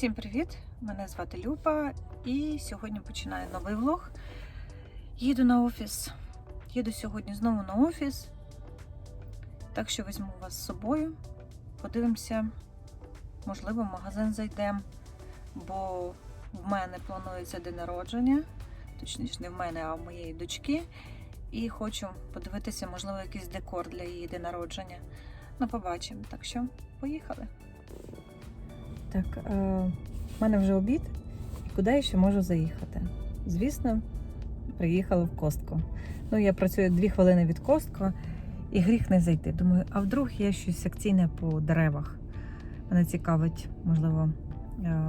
Всім привіт! Мене звати Люба і сьогодні починаю новий влог. Їду на офіс. Їду сьогодні знову на офіс. Так що візьму вас з собою. Подивимося, можливо, в магазин зайдемо, бо в мене планується день народження. Точніше, не в мене, а в моєї дочки. І хочу подивитися, можливо, якийсь декор для її день народження. Ну, побачимо. Так що, поїхали. Так, е, в мене вже обід. І куди я ще можу заїхати? Звісно, приїхала в Костко. Ну, я працюю дві хвилини від Костко, і гріх не зайти. Думаю, а вдруг є щось акційне по деревах. Мене цікавить, можливо, е,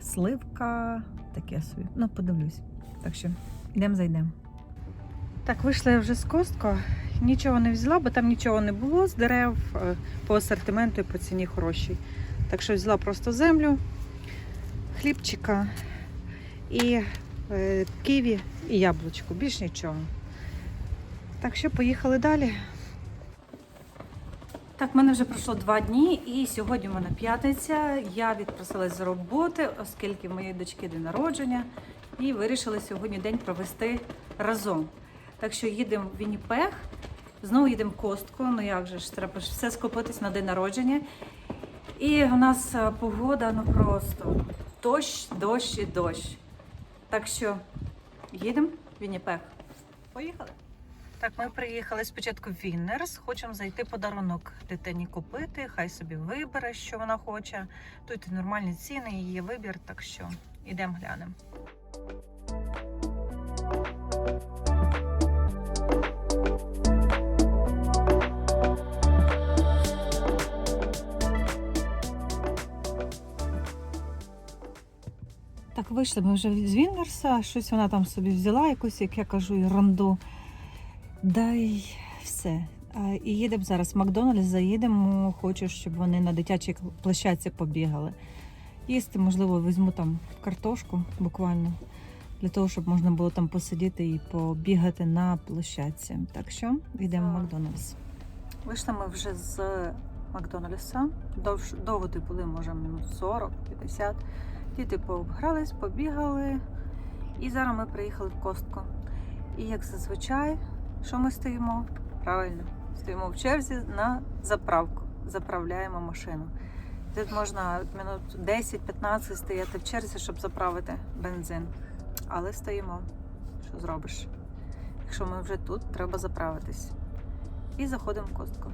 сливка, таке собі. Ну, подивлюсь. Так що йдемо зайдемо. Так, вийшла я вже з Костко. Нічого не взяла, бо там нічого не було з дерев е, по асортименту і по ціні хорошій. Так що взяла просто землю, хлібчика і е, ківі і яблучко. Більш нічого. Так що поїхали далі. Так, в мене вже пройшло два дні, і сьогодні в мене п'ятниця. Я відпросилась з роботи, оскільки в моєї дочки день народження, і вирішили сьогодні день провести разом. Так що їдемо в Вінніпех, знову їдемо в Костку. Ну як же ж, треба все скопитись на день народження. І у нас е, погода ну просто дощ, дощ і дощ. Так що їдемо в Вінніпех. Поїхали. Так, ми приїхали спочатку в Віннерс. Хочемо зайти подарунок дитині купити. Хай собі вибере, що вона хоче. Тут і нормальні ціни, її вибір, так що йдемо глянемо. Вийшли ми вже з Віннерса. Щось вона там собі взяла, якусь, як я кажу, ерунду. Да й все. І їдемо зараз в Макдональдс, заїдемо. Хочу, щоб вони на дитячій площадці побігали. Їсти, можливо, візьму там картошку буквально, для того, щоб можна було там посидіти і побігати на площадці. Так що йдемо в Макдональдс. Вийшли ми вже з Макдональдса. Довго ти були, може, минут 40-50. Діти пообгрались, побігали. І зараз ми приїхали в Костко. І як зазвичай, що ми стоїмо? Правильно, стоїмо в черзі на заправку. Заправляємо машину. Тут можна минут 10-15 стояти в черзі, щоб заправити бензин. Але стоїмо. Що зробиш? Якщо ми вже тут, треба заправитись. І заходимо в Костко.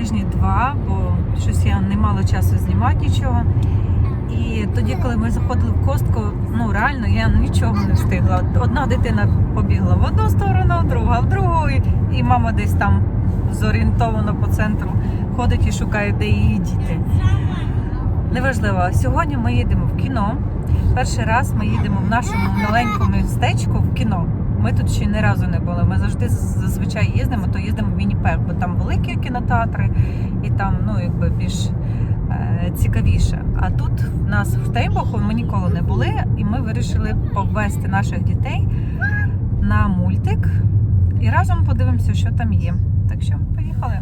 Тижні два, бо щось я не мала часу знімати нічого. І тоді, коли ми заходили в костку, ну реально я нічого не встигла. Одна дитина побігла в одну сторону, друга в другу, і- мама десь там зорієнтовано по центру ходить і шукає, де її діти. Неважливо, сьогодні ми їдемо в кіно. Перший раз ми їдемо в нашому маленькому містечку в кіно. Ми тут ще ні разу не були. Ми завжди зазвичай їздимо, то їздимо в Вінніпех, бо там великі кінотеатри і там ну, якби більш е, цікавіше. А тут в нас в Тейбоху ми ніколи не були, і ми вирішили повести наших дітей на мультик і разом подивимося, що там є. Так що поїхали.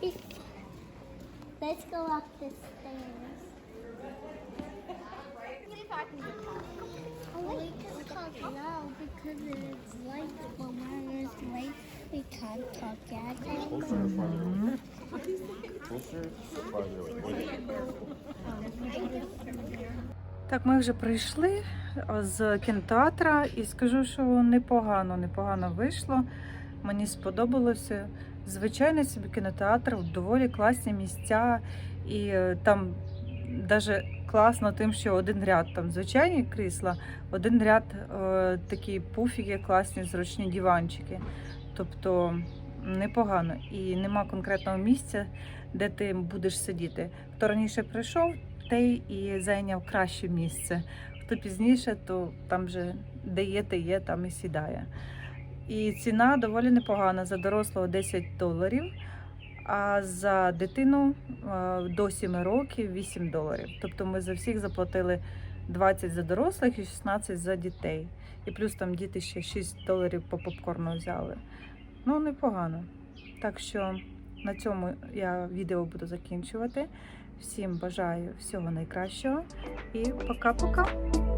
Oh? Так, ми вже прийшли з кінотеатра і скажу, що непогано, непогано вийшло. Мені сподобалося. Звичайний собі кінотеатр, доволі класні місця, і е, там навіть класно тим, що один ряд там звичайні крісла, один ряд е, такі пуфіки, класні, зручні диванчики. Тобто непогано. І нема конкретного місця, де ти будеш сидіти. Хто раніше прийшов, той і зайняв краще місце. Хто пізніше, то там вже де є, те є, там і сідає. І ціна доволі непогана. За дорослого 10 доларів, а за дитину до 7 років 8 доларів. Тобто ми за всіх заплатили 20 за дорослих і 16 за дітей. І плюс там діти ще 6 доларів по попкорну взяли. Ну, непогано. Так що на цьому я відео буду закінчувати. Всім бажаю всього найкращого і пока-пока.